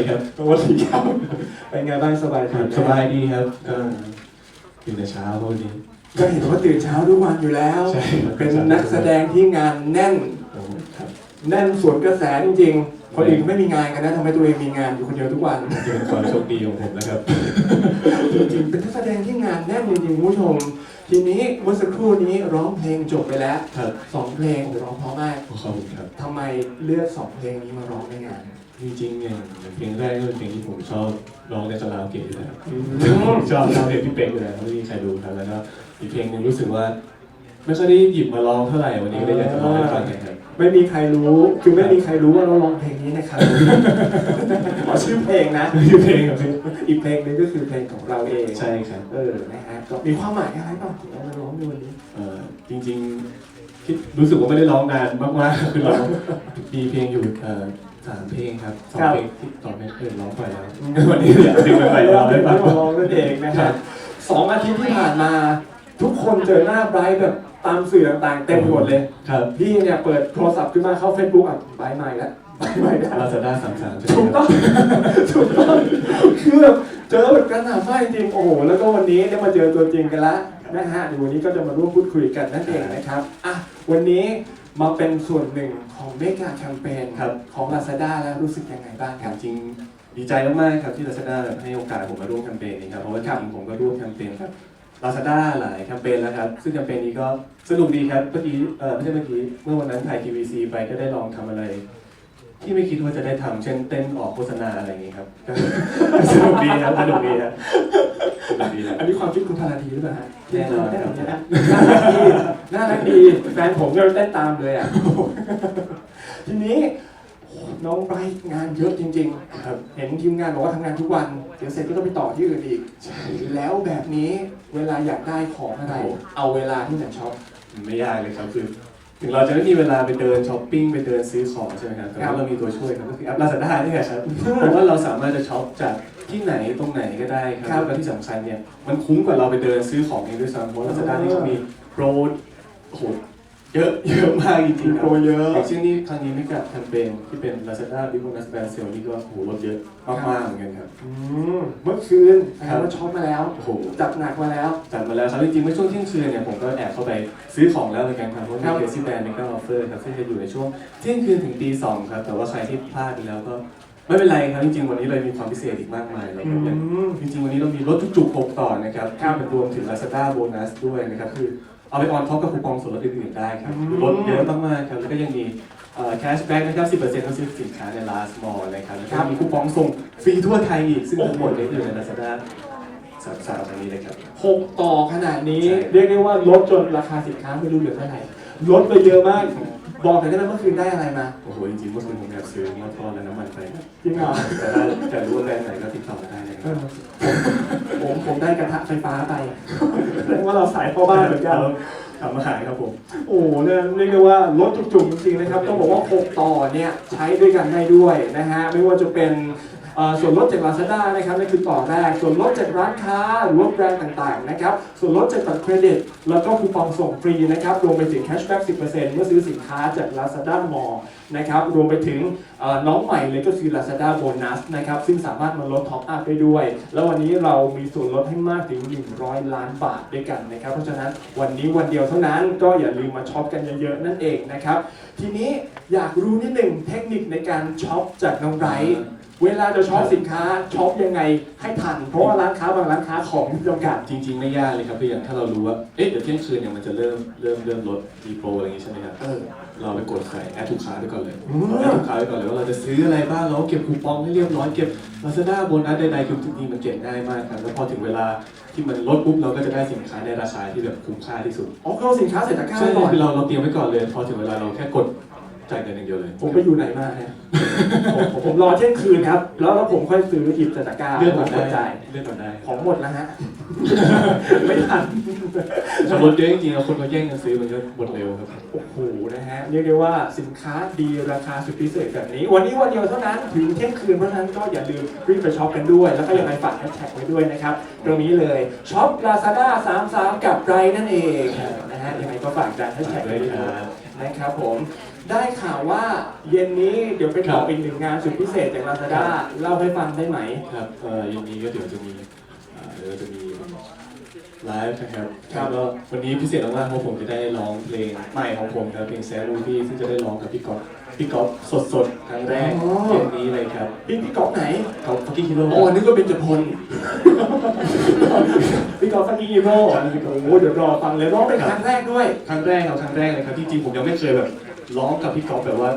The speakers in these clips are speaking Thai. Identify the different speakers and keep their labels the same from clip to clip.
Speaker 1: ดีครับ
Speaker 2: สวัสดีครับเป็นไงบ้างสบายดีไหม
Speaker 1: สบายดีครับก็ตื่นแต่เช้าวันนี้
Speaker 2: ก็เห็นว่าตื่นเช้าทุกวันอยู่แล้ว
Speaker 1: ใช่ครับ
Speaker 2: เป็นนักแสดงที่งานแน่น
Speaker 1: โอ้ครับ
Speaker 2: แน่นสวนกระแสจริงๆคนอื่นก็ไม่มีงานกันนะทำไมตัวเองมีงานอยู่คนเดียวทุกวัน
Speaker 1: จะเป็นความโชคดีของผมนะครับ
Speaker 2: จริงๆ เป็นนักแสดงที่งานแน่นจริงๆคุณผู้ชม ทีนี้เมื่อสักครู่นี้ร้องเพลงจบไปแล้ว
Speaker 1: ครับ
Speaker 2: สองเพลงโอ้โหร้องเพราะมาก
Speaker 1: ขอบคุณครับ
Speaker 2: ทำไมเลือกสองเพลงนี้มาร้องในงาน
Speaker 1: จริงๆเนี่ยเพลงแรกก็เป็นเพลงที่ผมชอบร้องในคาราโอเกะอยู่แล้ว
Speaker 2: อืม
Speaker 1: ชอบร้องเพลงพี่เป๊กอยู่แล้วไม่มีใครดูครับแล้วก็อีกเพลงหนึงรู้สึกว่า ไม่ค่อยได้หยิบมาร้องเท่าไหร่วันนี้ก็เลยอยากจะร้องให้ฟังกันครับ
Speaker 2: ไม่มีใครรู้คือไม่มีใครรู้ว่าเราร้องเพลงนี้นะครับขอชื่อเพลงนะ
Speaker 1: ชื่อเพลงครับพี่
Speaker 2: อีกเพลงหนึงก็คือเพลงของเราเอง
Speaker 1: ใช่ครับ
Speaker 2: เออนะฮะก็มีความหมายอะไรบ้างที่เรามาร้องในวันนี้
Speaker 1: เอ่อจริงๆคิดรู้สึกว่าไม่ได้ร้องนานมากๆคือร้องมีเพลงอยู่เอ่อสามเพลงครับสองเพลงที่ต่อเพลงเออร้องไปแล้ววันนี้อยากดึงไปไปร้องให้ฟัง
Speaker 2: มาร้องนั่นเองนะครับสองอาทิตย์ที่ผ่านมา ทุกคนเจอหน้าไบรท์แบบตามสื่อต่างๆ เต็มไปหมดเลย
Speaker 1: ครับ
Speaker 2: พี่เนี่ยเปิดโทรศัพท์ขึ้นมาเข้า Facebook อะไบรท์ใหม่แล้วไบรท์ใหม่แล้ว
Speaker 1: ลาซาด้าสามสามใช่ไหม
Speaker 2: ถูก
Speaker 1: ค
Speaker 2: ต้
Speaker 1: รั
Speaker 2: อบงถูกต้องคือแบบเจอแบบกระหน่ำมากจริงโอ้โหแล้วก็วันนี้ได้มาเจอตัวจริงกันละนะฮะเดี๋ยววันนี้ก็จะมาร่วมพูดคุยกันนั่นเองนะครับอะวันนี้ มาเป็นส่วนหนึ่งของเมกาแคมเปญ
Speaker 1: ครับ
Speaker 2: ของ Lazada แล้วรู้สึกยังไงบ้างครับ
Speaker 1: จริงๆดีใจมากๆครับที่ลาซาด้าให้โอกาสผมมาร่วมแคมเปญนี้ครับเพราะว่าจริงๆผมก็ร่วมแคมเปญครับลาซาด้าหลายแคมเปญแล้วครับ ซึ่งแคมเปญนี้ก็สนุกดีครับเมื่อกี้เออไม่ใช่เมื่อกี้เมื่อวันนั้นถ่าย TVC ไปก็ได้ลองทำอะไร ที่ไม่คิดว่าจะได้ทำเช่นเต้นออกโฆษณาอะไรอย่างนี้ครับก็สนุกดีครับสนุกดีครับสนุกดีครับ
Speaker 2: อันนี้ความคิดคุณธาราดีหรือเปล่าฮะ
Speaker 1: แน่นอน
Speaker 2: แน่
Speaker 1: คนรับ
Speaker 2: อนนะน่ารักดีน่ารักดีแฟนผมก็เต้นตามเลยอะ ทีนี้น้องไบรท์งานเยอะจริง ๆ ครับ เห็นทีมงานบอกว่าทำงานทุกวัน เดี๋ยวเสร็จก็ต้องไปต่อที่อื่นอีก
Speaker 1: ใช่
Speaker 2: แล้วแบบนี้เวลาอยากได้ของอะไร เอาเวลาที่ไหนช็อป
Speaker 1: ไม่ยากเลยครับคือ ถึงเราจะไม่มีเวลาไปเดินช้อปปิ้งไปเดินซื้อของใช่ไหมครับแต่
Speaker 2: ครั
Speaker 1: ว่า
Speaker 2: บ
Speaker 1: เรามีตัวช่วยครับก็คือแอป Lazada นี่แหละครับเพราะว่าเราสามารถจะช็อปจากที่ไหนตรงไหนก็ได้ค
Speaker 2: ครั
Speaker 1: รับบแล้วที่สำคัญเนี่ยมันคุ้มกว่าเราไปเดินซื้อของเองด้วยซ้ำเพราะ Lazada นี่เขามีโปรโอ้โห เยอะเยอะมากจริ
Speaker 2: มี
Speaker 1: งๆค
Speaker 2: โป
Speaker 1: รั
Speaker 2: ร
Speaker 1: บ
Speaker 2: เยอะ
Speaker 1: อย่างเช่นนี้ครั้งนี้ไม่กับแคมเปญที่เป็น Lazada Big Bonus Band Sale นี่ก็โอ้โหลดเยอะมากๆเหมือนกันครับ
Speaker 2: อืมเมื่อคืนแสด
Speaker 1: ครับ
Speaker 2: งว่าช็อปมาแล้ว
Speaker 1: โอ้โห
Speaker 2: จัดหนักมาแล้ว
Speaker 1: จัดมาแล้วครับจริงๆเมื่อช่วงเที่ยงคืนเนี่ยผมก็แอบเข้าไปซื้อของแล้วเหมือนกันครับเพราะ
Speaker 2: ครั
Speaker 1: มี
Speaker 2: บ
Speaker 1: เคซี่แบรนด์เมกาออฟเฟอร์ครับซึ่งจะอยู่ในช่วงเที่ยงคืนถึงตีสองครับแต่ว่าใครที่พลาดไปแล้วก็ไม่เป็นไรครับจริงๆวันนี้เรามีความพิเศษอีกมากมายเลย
Speaker 2: อื
Speaker 1: ครับอย่าง
Speaker 2: ม
Speaker 1: จริงๆวันนี้เรามีรถจุกๆ6ต่อนะครับ
Speaker 2: ครั
Speaker 1: ที่
Speaker 2: บ
Speaker 1: มันรวมถึง Lazada โบนัสด้วยนะครับคือ เอาไปออนท็อปกับคูปองส่วนลดอื่นๆได้ครับ
Speaker 2: อืม
Speaker 1: ลดเยอะมากๆครับแล้วก็ยังมีแคชแบ็กนะครับ 10%ทั้งซื้อสินค้าใน Last Mall นะครับแล้วก็มีคูปองส่งฟรีทั่วไทยอีก ซึ่งทั้งหมดเนี่ยอยู่ใน Lazada สามสามอันนี้เลยครับ
Speaker 2: หกต่อขนาดนี้
Speaker 1: ใช่
Speaker 2: เรียกได้ว่าลดจนราคาสินค้าไม่รู้เหลือเท่าไหร่ลดไปเยอะมาก บอกหน่อยได้ไหมเมื่อคืนได้อะไรมา
Speaker 1: โอ้โหจริงๆเมื่อคืนผมแอบซื้อหม้อทอดและน้ำมันไปครับ
Speaker 2: จริงเหรอ
Speaker 1: แต่ถ้าจะรู้ว่าแบรนด์ไหนก็ติดต่อได้เลยค
Speaker 2: เอ
Speaker 1: รับ
Speaker 2: อผมผมได้กระทะไฟฟ้าไปแสดงว่าเราสายพ่อบ้านเหมือนกัน
Speaker 1: ทำมาขายครับผม
Speaker 2: โอ้โหเนี่ยเรียกได้ว่ารถจุกๆจริงๆนะครับ ต้องบอกว่า 6 ต่อเนี่ยใช้ด้วยกันได้ด้วยนะฮะ ไม่ว่าจะเป็นเอ่อ ส่วนลดจาก Lazada นะครับนั่นคือต่อแรก ส่วนลดจากร้านค้าหรือว่าแบรนด์ต่างๆนะครับส่วนลดจากบัตรเครดิต แล้วก็คูปองส่งฟรีนะครับรวมไปถึงแคชแบ็ก10%เมื่อซื้อสินค้าจาก Lazada Mall นะครับรวมไปถึงเอ่อน้องใหม่เลยก็คือ Lazada Bonus นะครับซึ่งสามารถมาลดท็อปอัพได้ด้วย แล้ววันนี้เรามีส่วนลดให้มากถึง 100 ล้านบาทด้วยกันนะครับเพราะฉะนั้นวันนี้วันเดียวเท่านั้นก็อย่าลืมมาช็อปกันเยอะๆนั่นเองนะครับทีนี้อยากรู้นิดหนึ่งเทคนิคในการช็อปจากน้องไบรท์เวลาจะช็อปสินค้าช็อปยังไงให้ทัน เพราะว่าร้านค้าบางร้านค้าของมีจำกัด
Speaker 1: จริง ๆ ไม่ยากเลยครับคืออย่างถ้าเรารู้ว่า เอ๊ะ เดี๋ยวเที่ยงคืนเนี่ยมันจะเริ่มเริ่มเริ่มลดมีโปรอะไรอย่างงี้ใช่ไหมครับ
Speaker 2: เออ
Speaker 1: เราไปกดใส่แอดถูกค้าไปก่อนเลย
Speaker 2: อืม
Speaker 1: แอดถูกค้าไปก่อนเลยว่าเราจะซื้ออะไรบ้างเราก็เก็บคูปองให้เรียบร้อยเก็บ Lazada โบนัสใดๆคือจริงๆมันเก็บง่ายมากครับแล้วพอถึงเวลาที่มันลดปุ๊บเราก็จะได้สินค้าในราคาที่แบบคุ้มค่าที่สุด
Speaker 2: อ๋อเขาเอาสินค้าใส่ตะกร้า
Speaker 1: ใช่
Speaker 2: ก่อน
Speaker 1: คือเราเราเตรียมไว้ก่อนเลย พอถึงเวลาเราแค่กด จ่ายเงินอย่างเดียวเลย
Speaker 2: ผมไปอยู่ไหนมาเนี่ยผมผมผมรอเที่ยงคืนครับ แล้วแล้วผมค่อยซื้อหยิบใส่ตะกร้า
Speaker 1: เลือกก่อน
Speaker 2: ผมกด
Speaker 1: ได้
Speaker 2: จ่าย
Speaker 1: เลือกก่อนได้
Speaker 2: ของหมดแล้วฮะ ไม่ทัน
Speaker 1: ถ้าลดเยอะจริงๆแล้วคนก็แย่งกันซื้อมันก็หมดเร็วครับ
Speaker 2: โอ้โห นะฮะ เรียกได้ว่าสินค้าดีราคาสุดพิเศษแบบนี้ วันนี้วันเดียวเท่านั้น ถึงเที่ยงคืนเพราะฉะนั้นก็อย่าลืมรีบไปช็อปกันด้วย แล้วก็ยังไงฝากแฮชแท็กไว้ด้วยนะครับ ตรงนี้เลยช็อป Lazada 33 กับไรนั่นเองนะฮะยังไงก็ฝากการแฮชแท็กไว้ด้วยนะครับผมท ได้ข่าวว่าเย็นนี้เดี๋ยวเป็น
Speaker 1: ครับ
Speaker 2: ต่ออีกหนึ่งงานสุดพิเศษจากลาซาด้าเล่าให้ฟังได้ไหม
Speaker 1: ครับเอ่อเย็นนี้ก็เดี๋ยวจะมีอ่าเดี๋ยวจะมีไลฟ์นะครับ
Speaker 2: ครับ
Speaker 1: แล้วก็วันนี้พิเศษมากๆเพราะผมจะได้ร้องเพลงใหม่ของผมครับเพลงแซลูฟี่ซึ่งจะได้ร้องกับพี่ก๊อฟพี่ก๊อฟสดๆครั้งแรกเย็นนี้เลยครับ
Speaker 2: พี่พี่ก๊อฟไหน
Speaker 1: เขาฟักกิ้งฮีโร่
Speaker 2: อ๋อนึกว่าเป็นจพลพี่ก๊อฟฟักกิ้งฮีโร่โอ้โหเดี๋ยวรอฟังเลยร้องเป็นครั้งแรกด้วย
Speaker 1: ครั้งแรกครับครั้งแรกเลยครับที่จริงผมยังไม่เคยแบบ ร้องกับพี่ก๊อฟแบบว่า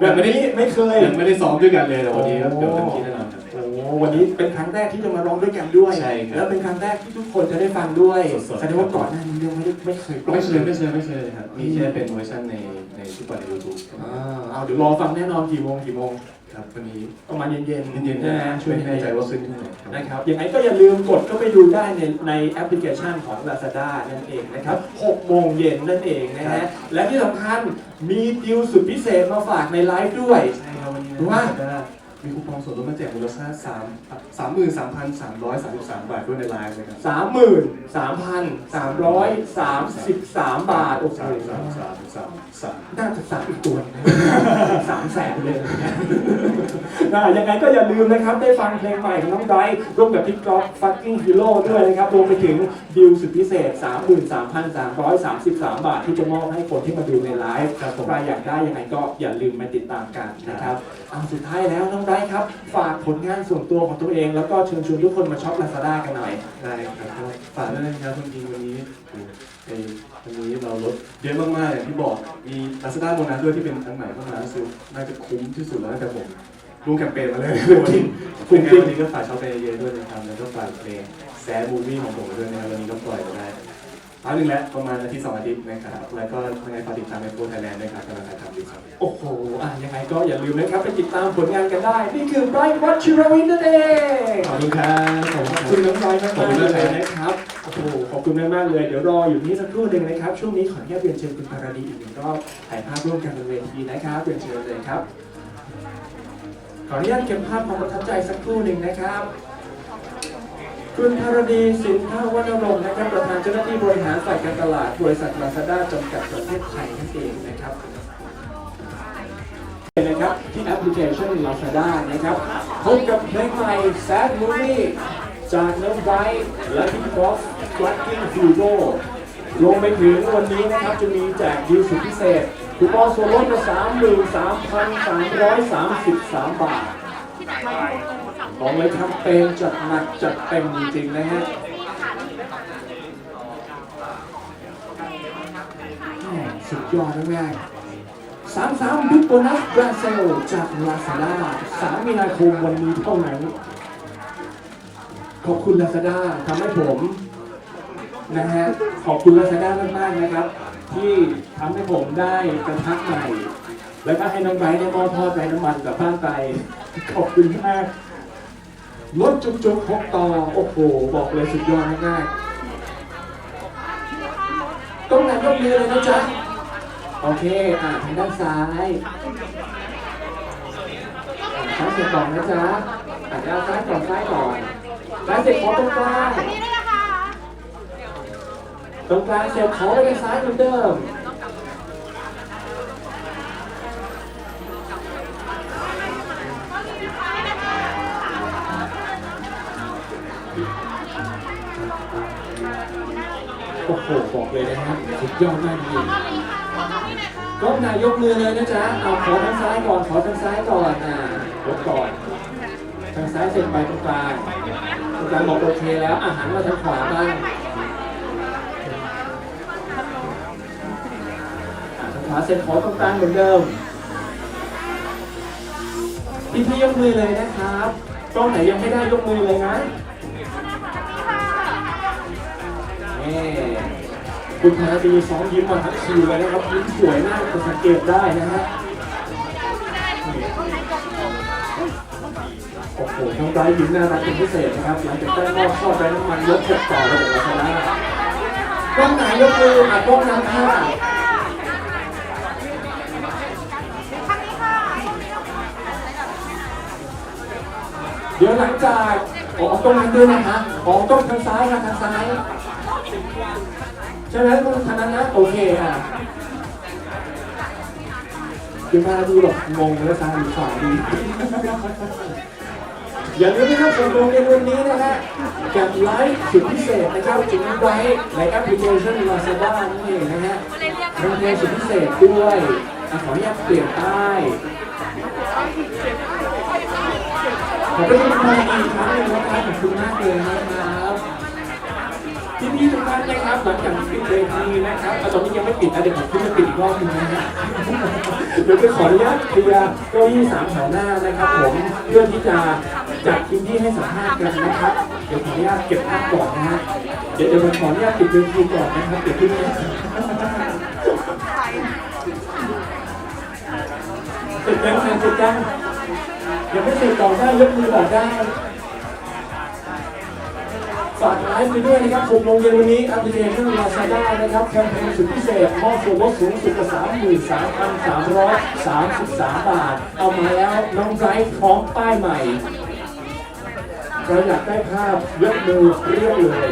Speaker 2: แบบนี้ไม่เคย
Speaker 1: ยังไม่ได้ซ้อมด้วยกันเลยแต่วันนี้ครับเดี๋ยวเต็มที่แน่นอนครับ
Speaker 2: โอ้โหวันนี้เป็นครั้งแรกที่จะมาร้องด้วยกันด้วย
Speaker 1: ใช่ครับ
Speaker 2: แล้วเป็นครั้งแรกที่ทุกคนจะได้ฟังด้วย
Speaker 1: สดๆ
Speaker 2: แสดงว่าก่อนหน้านี้ยังไม่ได้ไม่เคยปล่อย
Speaker 1: ไม่เคยไม่เคยไม่เคยเลยครับมีแค่เป็นเวอร์ชันในใน ที่ปล่อยในยูทูบ
Speaker 2: อ่าเอาเดี๋ยวรอฟังแน่นอนกี่โมงกี่โมง
Speaker 1: ครับวันนี้
Speaker 2: ประมาณเย็นๆ
Speaker 1: เย็นๆ
Speaker 2: ใช่ไหมช่วย
Speaker 1: ไม่แน่ใจว่าขึ้นที่ไหนครับ
Speaker 2: นะครับยังไงก็อย่าลืมกดเข้าไปดูได้ในในแอปพลิเคชันของ Lazada นั่นเองนะครับ6โมงเย็นนั่นเองนะฮะและที่สำคัญมีดิวสุดพิเศษมาฝากในไลฟ์ด้วย
Speaker 1: ใช่ครับวันนี้
Speaker 2: ว่า
Speaker 1: ว่า มีคูปองส่วนลดมาแจกมูลค่าสามสามหมื่นสามพันสามร้อยสามสิบสามบาทด้วยในไลน์เลยครับ
Speaker 2: สามหมื่นสามพันสามร้อยสามสิบสามบาท โอ้โห
Speaker 1: สามสามสามสามสาม
Speaker 2: น่าจะสามอีกตัวสามแสนเลยนะยังไงก็อย่าลืมนะครับ ได้ฟังเพลงใหม่ของน้องไบรท์ร่วมกับพี่กอล์ฟฟักกิ้งฮีโร่ด้วยนะครับ รวมไปถึงดิวสุดพิเศษ 33,333 บาท ที่จะมอบให้คนที่มาดูในไลฟ์
Speaker 1: ครับผม
Speaker 2: ใครอยากได้ยังไงก็อย่าลืมมาติดตามกันนะครับเอาสุดท้ายแล้วน้องไบรท์ครับ ฝากผลงานส่วนตัวของตัวเอง แล้วก็เชิญชวนทุกคนมาช็อปลาซาด้ากันหน่อย
Speaker 1: ได้ครับก็ฝากด้วยนะครับคุณจริงวันนี้โอ้ในวันนี้เราลดเยอะมากๆอย่างที่บอกมี Lazada โบนัสด้วยที่เป็นอันใหม่เข้ามาซื้อน่าจะคุ้มที่สุดแล้วตั้งแต่ผมร่วมแคมเปญมาเลยวันนี้
Speaker 2: คุ้
Speaker 1: คุ้
Speaker 2: ม
Speaker 1: ม
Speaker 2: จริง
Speaker 1: จริงวันนี้ก็ฝากช็อปไปเยอะๆด้วยนะครับแล้วก็ฝากเพลงแซดมูวี่ของผมด้วยนะครับวันนี้ก็ปล่อยไปได้ พักหนึ่งแล้วประมาณอาทิตย์สองอาทิตย์นะครับ แล้วก็ยังไงฝากติดตามในโปรไทยแลนด์ด้วยครับกำลังถ่ายทำอยู่ครับ
Speaker 2: โอ้โหอะยังไงก็อย่าลืมนะครับไปติดตามผลงานกันได้ นี่คือไบรท์วัชชิรวินนั่นเอง
Speaker 1: ขอบคุณครับขอบ
Speaker 2: ขอบ
Speaker 1: คุ
Speaker 2: คุณ
Speaker 1: ณ
Speaker 2: น้องไบรท์มาก
Speaker 1: ขอบคุณ
Speaker 2: ๆเล
Speaker 1: มากครับ
Speaker 2: ยนะครับโอ้โหขอบคุณมากๆเลยเดี๋ยวรออยู่นี่สักครู่หนึ่งนะครับ ช่วงนี้ขออนุญาตเรียนเชิญคุณภารดีอีกหนึ่งรอบถ่ายภาพร่วมกันบนเวทีนะครับเรียนเชิญเลยครับขออนุญาตเก็บภาพความประทับใจสักครู่หนึ่งนะครับ คุณภารดีสินค้าวนรงค์นะครับประธานเจ้าหน้าที่บริหารฝ่ายการตลาดบริษัทลาซาด้าจำกัดประเทศไทยนั่นเองนะครับนะครับที่แอปพลิเคชัน Lazada นะครับพบกับเพลงใหม่ Sad Movie จากน้องไบร์และพี่กอล์ฟ Flucking Hugo รวมไปถึงวันนี้นะครับจะมีแจกดีลสุดพิเศษคูปองส่วนลดละ33,333 บาท บอกเลยครับเป็นจัดหนักจัดเต็มจริงๆนะฮะสุดยอดมากๆสามสามบิ๊กโบนัสบราเซลจากลาซาด้าสามมีนาคมวันนี้เท่านั้น ขอบคุณลาซาด้าทำให้ผมนะฮะขอบคุณลาซาด้ามากๆนะครับ ที่ทำให้ผมได้กระทะใหม่ แล้วก็ให้น้องไบร์ทได้มอทอดไร้น้ำมันกับบ้านไป ขอบคุณมากรถจุกๆหกต่อ โอ้โห บอกเลยสุดยอดมากๆตรงไหนยกมือเลยนะจ๊ะ โอเค อ่าทางด้านซ้ายอ่าซ้ายเสร็จก่อนนะจ๊ะอ่าด้านซ้ายก่อนซ้ายก่อนซ้ายเสร็จขอตรงกลาง
Speaker 3: อันนี้ด้วยนะคะ
Speaker 2: ตรงกลางเสร็จขอไปทางซ้ายเหมือนเดิม โอ้โหบอกเลยนะฮะสุดยอดมากจริงก็นายกมือเลยนะจ๊ะเอาขอทางซ้ายก่อนขอทางซ้ายก่อนอ่ายกก่อน ทางซ้ายเสร็จไปตรงกลางตรงกลางบอกโอเคแล้วอาหารมาทางขวาบ้างอะทางขวาเสร็จขอตรงกลางเหมือนเดิมพี่พี่ยกมือเลยนะครับกล้องไหนยังไม่ได้ยกมือเลยนะนี่ คุณพาดีซ้อมยิ้มมาทั้งคิวเลยนะครับยิ้มสวยมากจะสังเกตได้นะฮะโอ้โหน้องไบรท์ยิ้มน่ารักเป็นพิเศษนะครับหลังจากได้มอบข้อไร้น้ำมันยกหกต่อระบบลาซาด้ากล้องไหนยกมืออะกล้องนำค่ะเดี๋ยวหลังจากออกตรงนั้นด้วยนะคะออกตรงทางซ้ายค่ะทางซ้าย ช่ไหมตรงทางนั้นนะโอเคอะคุณป้าดูแบบงงเลยซ้ายหรือขวาดีอย่าลืมนะครับส่วนลงในวันนี้นะฮะกับไลฟ์สุดพิเศษนะครับจุดนี้ไว้ในแอปพลิเคชัน Lazada นั่นเองนะฮะเป็นเพลงสุดพิเศษด้วยขออนุญาตเปลี่ยนป้ายขอบคุณทุกท่านอีกครั้งนึงนะครับขอบคุณมากเลยนะครับ ที่นี่ทุกท่านนะครับหลังจากปิดเวทีนะครับอาตอนนี้ยังไม่ปิดนะเดี๋ยวผมขึ้นจะปิดอีกรอบหนึงนะฮะเดี๋ยวจะขออนุญาตเคลียร์เก้าอี้สามแถวหน้านะครับผมเพื่อที่จะจัดพื้นที่ให้สัมภาษณ์กันนะครับเดี๋ยวขออนุญาตเก็บภาพก่อนนะฮะเดี๋ยวเดี๋ยวผมขออนุญาตปิดเวทีก่อนนะครับเดี๋ยวขึ้นมาเสร็จยังเสร็จยังยังไม่เสร็จต่อได้ยกมือบอกได้ ฝากไลฟ์ไปด้วยนะครับ6โมงเย็นวันนี้แอปพลิเคชัน Lazada นะครับแคมเปญสุดพิเศษมอบส่วนลดสูงสุดกว่า33,333 บาท เอามาแล้วน้องไบรท์พร้อมป้ายใหม่เราอยากได้ภาพยกมือเรียกเลย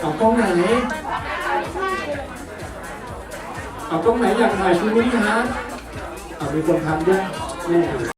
Speaker 2: เอากล้องไหน เอาต้องไหนอยากถ่ายชูนี้ฮะเอามีคนทำด้วยนี่